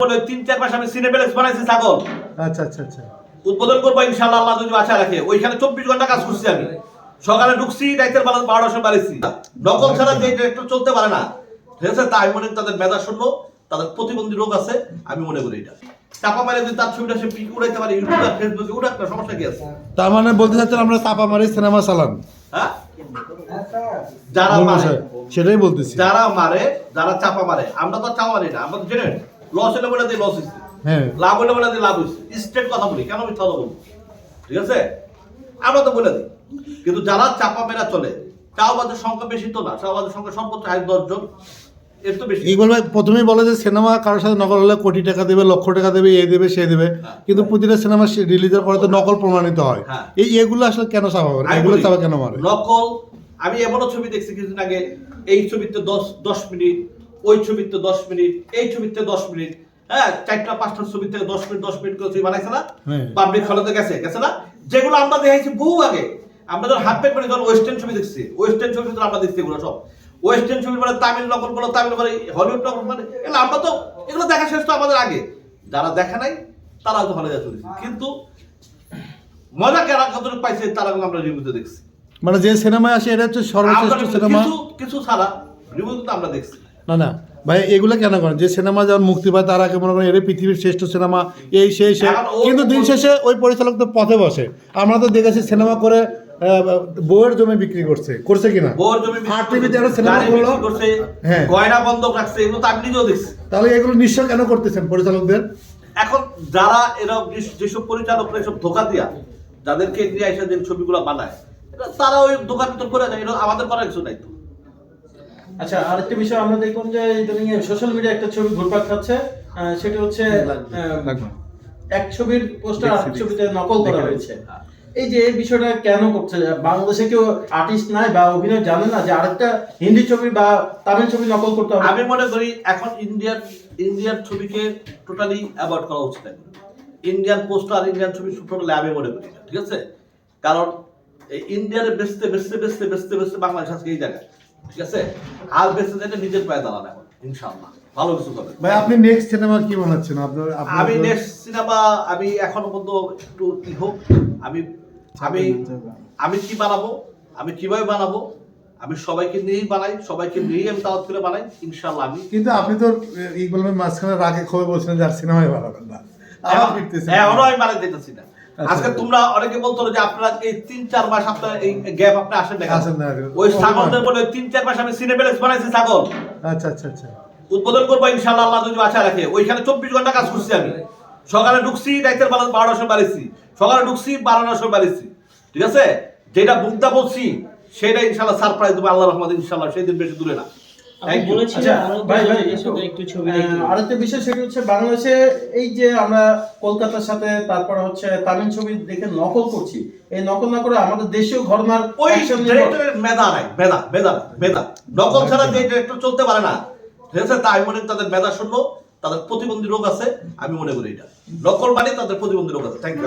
বলে তিন চার মাস আমি সিনেপ্লেক্স বানাইছি ছাগল। আচ্ছা আচ্ছা আচ্ছা। উদ্বোধন করব ইনশাল্লাহ আল্লাহ যদি আশা রাখে। ওইখানে চব্বিশ ঘণ্টা কাজ করছি আমি। সকালে ঢুকছি রাইতের বেলা বারোটার সময় বাড়িছি। নকল ছাড়া যে ডিরেক্টর চলতে পারে না। ঠিক আছে তাই মনে তাদের মেধা শূন্য তাদের প্রতিবন্ধী রোগ আছে আমি মনে করি এটা। চাপা মারে যদি তার ছবিটা সে উড়াইতে পারে ইউটিউবে ফেসবুকে উঠাক না সমস্যা কি আছে? তার মানে বলতে চাচ্ছেন আমরা চাপা মারি সিনেমা চালান। হ্যাঁ? যারা মারে। সেটাই বলতেছি। যারা মারে যারা চাপা মারে আমরা তো চাপা মারি না আমরা তো জেনে লস হলে বলে লস হয়েছে হ্যাঁ। লাভ হলে বলে লাভ হয়েছে স্ট্রেট কথা বলি কেন মিথ্যা কথা বলব? ঠিক আছে? আমরা তো বলে দিই। কিন্তু যারা চাপা মেরা চলে চাওবাদের সংখ্যা বেশি তো না চাওবাদের সংখ্যা সর্বোচ্চ হাই দশজন ইকবাল ভাই প্রথমেই বলে যে সিনেমা কারোর সাথে নকল হলে কোটি টাকা দেবে লক্ষ টাকা দেবে এ দেবে সে দেবে। কিন্তু প্রতিটা সিনেমা রিলিজের পরে তো নকল প্রমাণিত হয়। হ্যাঁ। এই এগুলো আসলে কেন চাপা করে এগুলো চাপা কেন মারে? নকল আমি এমনও ছবি দেখছি কিছুদিন আগে এই ছবিতে দশ দশ মিনিট ওই ছবিতে দশ মিনিট এই ছবিতে দশ মিনিট। হ্যাঁ চারটা পাঁচটা ছবি থেকে দশ মিনিট দশ মিনিট করে ছবি বানাইছে না? হ্যাঁ। পাবলিক হলে গেছে গেছে না? যেগুলো আমরা দেখাইছি বহু আগে। আমরা হাফ প্যান্ট মানে ওয়েস্টার্ন ছবি দেখছি। ওয়েস্টার্ন ছবি তো আমরা দেখছি এগুলো সব। ওয়েস্টার্ন ছবি মানে তামিল নকল বলো তামিল মানে হলিউড নকল মানে এগুলো আমরা তো এগুলো দেখা শেষ তো আমাদের আগে। যারা দেখা নাই তারা হয়তো ভালো যা চলেছে। কিন্তু মজা কেনা কতটুকু পাইছে তারা আমরা রিভিউতে দেখছি। মানে যে সিনেমায় আসে এটা হচ্ছে সর্বশ্রেষ্ঠ সিনেমা কিছু কিছু ছাড়া রিভিউ তো আমরা দেখছি। না না। ভাই এগুলো কেন করেন? যে সিনেমা যখন মুক্তি পায় তার আগে মনে করেন এটা পৃথিবীর শ্রেষ্ঠ সিনেমা এই সেই সে কিন্তু দিন শেষে ওই পরিচালক তো পথে বসে। আমরা তো দেখেছি সিনেমা করে আহ, বউয়ের জমি বিক্রি করছে। করছে কিনা আর টিভিতে একটা সিনেমা করল। হ্যাঁ। গয়না বন্ধক রাখছে এগুলো তো আমি নিজেও দেখছি তাহলে এগুলো নিশ্চয় কেন করতেছেন পরিচালকদের? এখন যারা এরা যেসব পরিচালকরা এসব ধোকা দিয়া যাদেরকে নিয়ে এসে যে ছবিগুলো বানায় তারা ওই দোকান ভিতর করে দেয় এটা আমাদের করার কিছু নাই তো। আচ্ছা আরেকটা বিষয় আমরা দেখুন যে ইদানিং সোশ্যাল মিডিয়া একটা ছবি ঘুরপাক খাচ্ছে সেটা হচ্ছে এক ছবির পোস্টার আরেক ছবিতে নকল করা হয়েছে। এই যে এই বিষয়টা কেন করছে? বাংলাদেশে কেউ আর্টিস্ট নাই বা অভিনয় জানে না যে আরেকটা হিন্দি ছবি বা তামিল ছবি নকল করতে হবে? আমি মনে করি এখন ইন্ডিয়ান ইন্ডিয়ান ছবিকে টোটালি অ্যাভয়েড করা উচিত ইন্ডিয়ান পোস্টার ইন্ডিয়ান ছবি টোটালি আমি মনে করি ঠিক আছে? কারণ এই ইন্ডিয়ানে বেচতে বেচতে বেচতে বেচতে বেচতে বাংলাদেশ আজকে এই জায়গায়। ঠিক আছে? আর নিজের পায়ে দাঁড়ান এখন ইনশাআল্লাহ। ভালো কিছু ভাই আপনি নেক্সট সিনেমা কি বানাচ্ছেন? আপনার আমি নেক্সট সিনেমা আমি এখনও পর্যন্ত একটু কি হোক আমি আমি আমি কি বানাবো? আমি কীভাবে বানাবো? আমি সবাইকে নিয়েই বানাই সবাইকে নিয়েই আমি দাওয়াত করে বানাই ইনশাআল্লাহ আমি কিন্তু আপনি তো ইকবাল মাঝখানে রাগে ক্ষোভে বলছিলেন যে আর সিনেমায় বানাবেন না। এখনও আমি বানাই দিতেছি না। আজকে তোমরা অনেকে বলতো যে আপনারা এই তিন চার মাস আপনার এই গ্যাপ আপনি আসেন কেন? আসেন না। ওই ছাগলদের বলে তিন চার মাস আমি সিনেপ্লেক্স বানাইছি ছাগল। আচ্ছা আচ্ছা আচ্ছা। উদ্বোধন করব ইনশাল্লাহ আল্লাহ যদি আশা রাখে। ওইখানে চব্বিশ ঘণ্টা কাজ করছি আমি। সকালে ঢুকছি রাইতের বারোটার সময় বাড়িছি। সকালে ঢুকছি বারোটার সময় বাড়িছি। ঠিক আছে? যেটা বুকটা বলছি সেটা ইনশাল্লাহ সারপ্রাইজ দেবো আল্লাহ রহমদ ইনশাল্লাহ সেই দিন বেশি দূরে না। আচ্ছা আরেকটা বিষয় সেটা হচ্ছে বাংলাদেশে এই যে আমরা কলকাতার সাথে তারপর হচ্ছে তামিল ছবি দেখে নকল করছি এই নকল না করে আমাদের দেশীয় ঘটনার ওই ডিরেক্টরের মেধা নাই মেধা মেধা মেধা। নকল ছাড়া যে ডিরেক্টর চলতে পারে না। ঠিক আছে তাই মনে তাদের মেধা শূন্য তাদের প্রতিবন্ধী রোগ আছে আমি মনে করি এটা। নকল মানে তাদের প্রতিবন্ধী রোগ আছে। Thank you